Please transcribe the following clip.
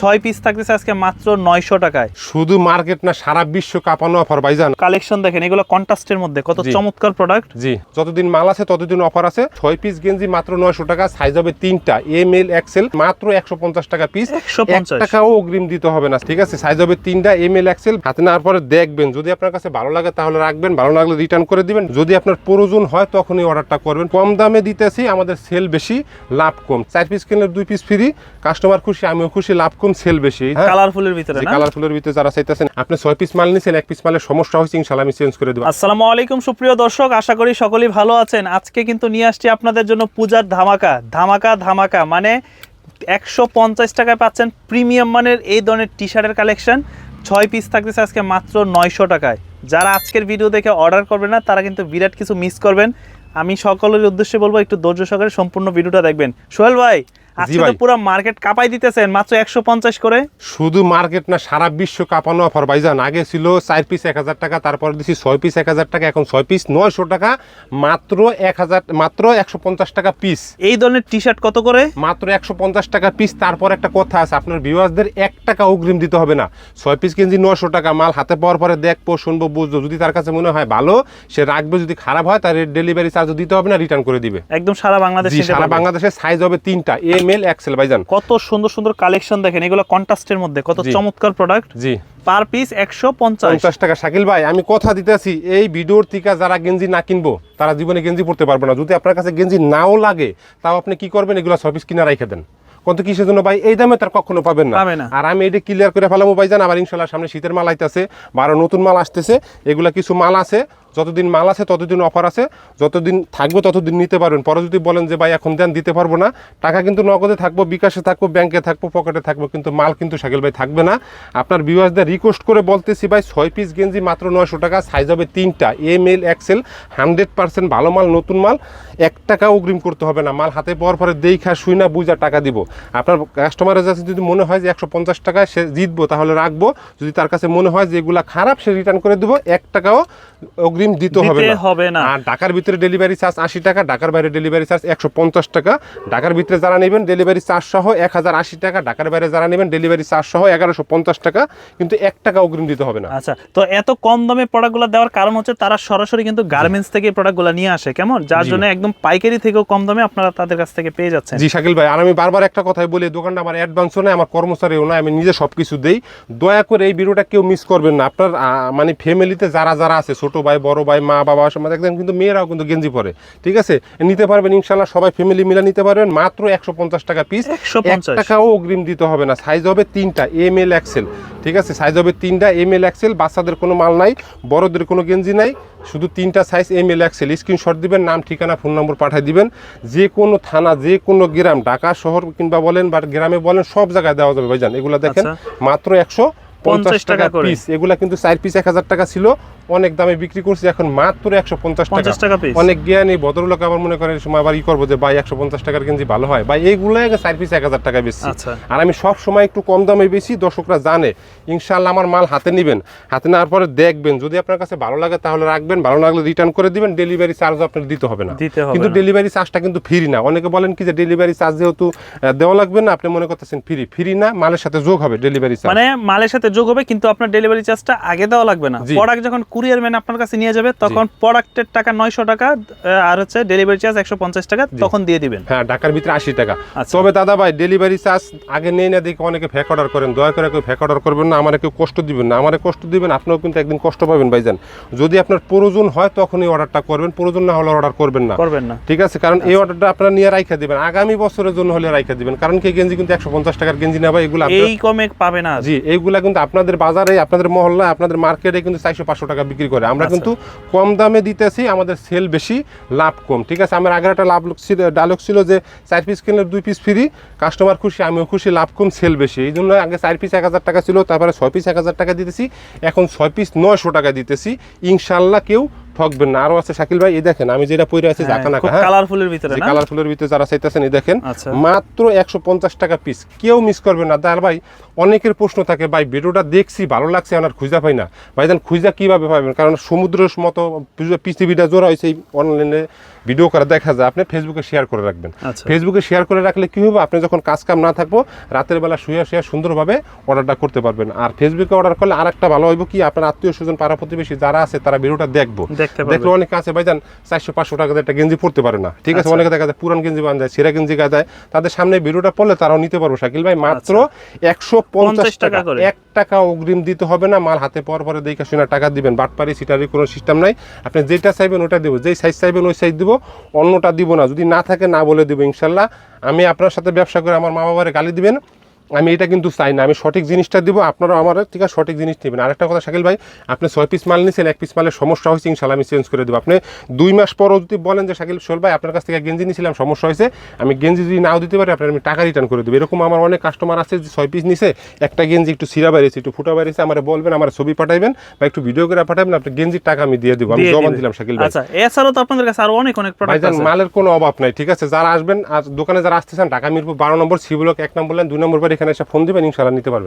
ছয় পিস থাকতেছে আজকে মাত্র নয়শো টাকায়। শুধু মার্কেট না সারা বিশ্ব কাঁপানো অফার ভাইজান। কালেকশন দেখেন এগুলো কন্ট্রাস্টের মধ্যে কত চমৎকার প্রোডাক্ট জি। যতদিন মাল আছে ততদিন অফার আছে। ছয় পিস গেঞ্জি মাত্র নয়শো টাকা সাইজ হবে তিনটা এম এল এক্সেল মাত্র একশো পঞ্চাশ টাকা পিস একশো পঞ্চাশ। টাকাও অগ্রিম দিতে হবে না ঠিক আছে? সাইজ হবে তিনটা এম এল এক্সেল হাতে নেওয়ার পরে দেখবেন। যদি আপনার কাছে ভালো লাগে তাহলে রাখবেন ভালো লাগলে রিটার্ন করে দিবেন। যদি আপনার প্রয়োজন হয় তখনই অর্ডারটা করবেন। কম দামে দিতেছি আমাদের সেল বেশি লাভ কম। চার পিস কিনলে দুই পিস ফ্রি কাস্টমার খুশি আমিও খুশি লাভ কম। সেল বেশি। হ্যাঁ। কালারফুলের ভিতরে না? কালারফুলের ভিতরে যারা চাইতেছেন আপনি ছয় পিস মাল নিছেন এক পিস মালের সমস্যা হয়েছে ইনশাল্লাহ আমি চেঞ্জ করে দেবো। আসসালামু আলাইকুম সুপ্রিয় দর্শক আশা করি সকলেই ভালো আছেন। আজকে কিন্তু নিয়ে আসছি আপনাদের জন্য পূজার ধামাকা। ধামাকা ধামাকা মানে একশো পঞ্চাশ টাকায় পাচ্ছেন প্রিমিয়াম মানের এই ধরনের টি শার্টের কালেকশন ছয় পিস থাকতেছে আজকে মাত্র নয়শো টাকায়। যারা আজকের ভিডিও দেখে অর্ডার করবেন না তারা কিন্তু বিরাট কিছু মিস করবেন। আমি সকলের উদ্দেশ্যে বলব একটু ধৈর্য সহকারে সম্পূর্ণ ভিডিওটা দেখবেন। সোহেল ভাই আজকে তো পুরো মার্কেট কাপাই দিতেছেন মাত্র একশো পঞ্চাশ করে। শুধু মার্কেট না সারা বিশ্ব কাঁপানো অফার ভাইজান। আগে ছিল চার পিস টাকা তারপর দিছি পিস টাকা এখন ছয় পিস নয়শো টাকা মাত্র এক হাজার মাত্র একশো পঞ্চাশ টাকা পিস এই ধরনের টি শার্ট কত করে? মাত্র একশো পঞ্চাশ টাকা পিস তারপর একটা কথা আছে আপনার ভিউয়ার্সদের এক টাকা অগ্রিম দিতে হবে না। ছয় পিস কেজি নশো টাকা মাল হাতে পাওয়ার পরে দেখব শুনব বুঝব। যদি তার কাছে মনে হয় ভালো সে রাখবে যদি খারাপ হয় তার ডেলিভারি চার্জ দিতে হবে না রিটার্ন করে দিবে। একদম সারা বাংলাদেশ সারা বাংলাদেশে সাইজ হবে তিনটা এম এল এক্সেল ভাইজান। কত সুন্দর সুন্দর কালেকশন দেখেন এগুলো কন্ট্রাস্টের মধ্যে কত চমৎকার প্রোডাক্ট জি। পার পিস একশো পঞ্চাশ। টাকা। শাকিল ভাই আমি কথা দিতেছি এই ভিডিওর থেকে যারা গেঞ্জি না কিনবো তারা জীবনে গেঞ্জি পড়তে পারবে না। যদি আপনার কাছে গেঞ্জি নাও লাগে তাও আপনি কি করবেন? এগুলো সফিস কিনা রাইখে দেন। কত কিসের জন্য? ভাই এই দামে তার কখনো পাবেন না। আর আমি এটা ক্লিয়ার করে ফেলামো ভাই জান আবার ইনশাল্লাহ সামনে শীতের মাল আইতেছে বা আরও নতুন মাল আসতেছে। এগুলা কিছু মাল আছে যতদিন মাল আছে, ততদিন অফার আছে, যতদিন থাকবে, ততদিন নিতে পারবেন। পরে যদি বলেন যে, ভাই, এখন দেন, দিতে পারব না। টাকা কিন্তু নগদে থাকব, বিকাশে থাকব, ব্যাংকে থাকব, পকেটে থাকব, কিন্তু মাল কিন্তু শাকিল ভাই থাকবে না। আপনার ভিউয়ার্সদের রিকোয়েস্ট করে বলতেছি, ভাই, ছয় পিস গেঞ্জি মাত্র নয়শো টাকা সাইজ হবে তিনটা M L XL hundred percent ভালো মাল, নতুন মাল, এক টাকা অগ্রিম করতে হবে না। মাল হাতে পাওয়ার পরে দেখা শুই না বুঝা টাকা দিব। আপনার কাস্টমারের কাছে যদি মনে হয় যে, একশো পঞ্চাশ টাকায় সে জিতবো, তাহলে রাখব। যদি তার কাছে মনে হয় যে, এগুলা খারাপ, সে রিটার্ন করে দেবো। এক টাকাও অগ্রিম দিতে হবে না। হবে না। আর ঢাকার ভিতরে ডেলিভারি চার্জ আশি টাকা ঢাকার বাইরে ডেলিভারি চার্জ একশো পঞ্চাশ টাকা। ঢাকার ভিতরে যারা নেবেন ডেলিভারি চার্জ সহ এক হাজার আশি টাকা ঢাকার বাইরে যারা নেবেন ডেলিভারি চার্জ সহ এগারোশো পঞ্চাশ টাকা। কিন্তু এক টাকা অগ্রিম দিতে হবে না। আচ্ছা তো এত কম দামে প্রোডাক্টগুলো দেওয়ার কারণ হচ্ছে তারা সরাসরি কিন্তু গার্মেন্টস থেকে প্রোডাক্টগুলো নিয়ে আসে কেমন? যার জন্য একদম পাইকারি থেকেও কম দামে আপনারা তাদের কাছ থেকে পেয়ে যাচ্ছেন। জি শাকিল ভাই আর আমি বারবার একটা কথাই বলি দোকানটা আমার অ্যাডভান্সও নয় আমার কর্মচারীও নয় আমি নিজে সব কিছু দেই। দয়া করে এই ভিডিওটা কেউ মিস করবেন না। আপনার মানে ফ্যামিলিতে যারা যারা আছে ছোট ভাই বড় ভাই মা বাবা সমাজ একদম কিন্তু মেয়েরাও কিন্তু গেঞ্জি পরে ঠিক আছে? নিতে পারবেন ইনশাল্লাহ সবাই ফ্যামিলি মিলে নিতে পারবেন মাত্র একশো পঞ্চাশ টাকা পিস এক 150 টাকাও অগ্রিম দিতে হবে না সাইজ হবে তিনটা এম এল এক্সেল ঠিক আছে? সাইজ হবে তিনটা এম এল এক্সেল বাচ্চাদের কোনো মাল নাই বড়দের কোনো গেঞ্জি নাই শুধু তিনটা size M L XL screenshot দিবেন নাম ঠিকানা ফোন নম্বর পাঠিয়ে দিবেন। যে কোনো থানা যে কোনো গ্রাম ঢাকা শহর কিংবা বলেন বা গ্রামে বলেন সব জায়গায় দেওয়া যাবে ভাইজান। এগুলো দেখেন আচ্ছা। মাত্র একশো পঞ্চাশ টাকা টাকা পিস এগুলা কিন্তু চার পিস এক হাজার টাকা ছিল। অনেক দামে বিক্রি করছি এখন মাত্র একশো পঞ্চাশ টাকা। 50 টাকা piece। অনেক জ্ঞানী ভদ্রলোক আবার মনে করেন সময় আবার ই করব যে ভাই একশো পঞ্চাশ টাকার গেঞ্জি ভালো হয়। ভাই এইগুলো চার পিস এক হাজার টাকা বেশি। আচ্ছা। আর আমি সব সময় একটু কম দামে বেশি দর্শকরা জানে। ইনশাল্লাহ আমার মাল হাতে নেবেন। হাতে নেওয়ার পরে দেখবেন। যদি আপনার কাছে ভালো লাগে তাহলে রাখবেন ভালো লাগলে রিটার্ন করে দিবেন। ডেলিভারি চার্জ আপনার দিতে হবে না। কিন্তু ডেলিভারি চার্জটা কিন্তু ফ্রি না। অনেকে বলেন কি যে ডেলিভারি চার্জ যেহেতু দেওয়া লাগবে না আপনি মনে করতেছেন ফ্রি ফ্রি না মালের সাথে যোগ হবে ডেলিভারি চার্জ মানে মালের সাথে যোগ হবে কিন্তু আপনার ডেলিভারি চার্জটা আগে দেওয়া লাগবে না। প্রোডাক্ট যখন কুরিয়ার ম্যান আপনার কাছে নিয়ে যাবে তখন প্রোডাক্টের টাকা নয়শো টাকা আর হচ্ছে ডেলিভারি চার্জ একশো পঞ্চাশ টাকা তখন দিয়ে দিবেন। হ্যাঁ ঢাকার ভিতরে আশি টাকা। আচ্ছা। তবে দাদা ভাই ডেলিভারি চার্জ আগে নেই না দেখে অনেকে ফেক অর্ডার করেন। দয়া করে কেউ ফেক অর্ডার করবেন না আমার কেউ কষ্ট দিবেন না। আমার কষ্ট দিবেন আপনিও কিন্তু একদিন কষ্ট পাবেন ভাইজান। যদি আপনার প্রয়োজন হয় তখনই অর্ডারটা করবেন। প্রয়োজন না হলে অর্ডার করবেন না। করবেন না। ঠিক আছে কারণ এই অর্ডারটা আপনারা নিয়ে রাইখা দিবেন। আগামী বছরের জন্য হলে রাইখা দিবেন। কারণ কি গেঞ্জি কিন্তু একশো পঞ্চাশ টাকার গেঞ্জি নেবা এগুলো আপনার- এই কমে পাবে না। জি এইগুলা কিন্তু আপনাদের বাজারে আপনাদের মহল্লায় আপনাদের মার্কেটে কিন্তু চারশো পাঁচশো টাকা বিক্রি করে। আমরা আচ্ছা। কিন্তু কম দামে দিতেছি আমাদের সেল বেশি লাভ কম। ঠিক আছে? আমার আগের একটা লাভ ছিল ডায়লগ ছিল যে চার পিস কিনলে দুই পিস ফ্রি কাস্টমার খুশি আমিও খুশি লাভ কম সেল বেশি। এই জন্য আগে চার পিস এক হাজার টাকা ছিল তারপরে ছয় পিস এক হাজার টাকা দিতেছি এখন ছয় পিস নয়শো টাকা দিতেছি। ইনশাল্লাহ কেউ ঠকবেন না আরও আছে শাকিল ভাই এই দেখেন আমি যেটা পরে আছি নাকা হ্যাঁ? কালারফুলের ভিতরে না? কালারফুলের ভিতরে যারা চাইতেছেন এই দেখেন আচ্ছা। মাত্র একশো পঞ্চাশ টাকা পিস কেউ মিস করবে না। দার ভাই অনেকের প্রশ্ন থাকে ভাই ভিডিওটা দেখছি ভালো লাগছে আমার খুঁজা পাই না। ভাই দেন খুঁজা কীভাবে পাবেন? কারণ সমুদ্রের মতো পৃথিবীটা জোড়া হয়েছে অনলাইনে ভিডিও করে দেখা যায় আপনি ফেসবুকে শেয়ার করে রাখবেন। আচ্ছা। ফেসবুকে শেয়ার করে রাখলে কি হবে? আপনি যখন কাজ কাম না থাকব রাতের বেলা শুয়ে শুয়ে সুন্দরভাবে অর্ডারটা করতে পারবেন। আর ফেসবুকে অর্ডার করলে আরেকটা ভালো হইব কি? আপনার আত্মীয় স্বজন পাড়া প্রতিবেশী যারা আছে তারা ভিডিওটা দেখব। দেখলে অনেকে আছে ভাইজান চারশো পাঁচশো টাকা একটা গেঞ্জি পড়তে পারে না। ঠিক আছে আচ্ছা। অনেকে দেখা যায় পুরান গেঞ্জি বান যায় ছেঁড়া গেঞ্জি গায়ে যায়। তাদের সামনে ভিডিওটা পড়লে তারাও নিতে পারব শাকিল ভাই। মাত্র একশো পঞ্চাশ টাকা টাকা। করে। এক টাকা অগ্রিম দিতে হবে না মাল হাতে পর পরে দেখে শুনে টাকা দিবেন। বাটপারি সিটারি কোনো সিস্টেম নাই। আপনি যেটা চাইবেন ওটা দিব যেই সাইজ চাইবেন ওই সাইজ দিব। অন্যটা দিব না। যদি না থাকে, না বলে দিব ইনশাল্লাহ। আমি আপনার সাথে ব্যবসা করে আমার মা বাবারে গালি দিবেন। আমি এটা কিন্তু চাই না আমি সঠিক জিনিসটা দিব আপনারা আমার ঠিক আছে সঠিক জিনিস নেবেন। আরেকটা কথা শাকিল ভাই আপনি ছয় পিস মাল নিয়েছেন এক পিস মালের সমস্যা হয়েছে ইনশাল্লাহ আমি চেঞ্জ করে দেবো। আপনি দুই মাস পরও যদি বলেন যে শাকিল সোল ভাই আপনার কাছ থেকে গেঞ্জি নিয়েছিলাম সমস্যা হয়েছে আমি গেঞ্জি যদি নাও দিতে পারি আপনার আমি টাকা রিটার্ন করে দেবো। এরকম আমার অনেক কাস্টমার আছে যে ছয় পিস নিছে একটা গেঞ্জি একটু সিরা বেরিয়েছে একটু ফুটা বেরিয়েছে আমার বলবেন আমার ছবি পাঠাইবেন বা একটু ভিডিও করে পাঠাবেন আপনি গেঞ্জির টাকা আমি দিয়ে দেবো আমি জমা দিলাম শাকিল ভাই। আচ্ছা এছাড়াও তো আপনাদের কাছে আরও অনেক অনেক প্রোডাক্ট আছে। মালের কোনো অভাব নাই ঠিক আছে? যারা আসবেন আর দোকানে যারা আসতেছেন ঢাকা মিরপুর বারো নম্বর সি ব্লক এক নম্বর লাইন দুই নম্বর বাড়ি এখানে এসে ফোন দিবেন ইনশাল্লাহ নিতে পারবেন।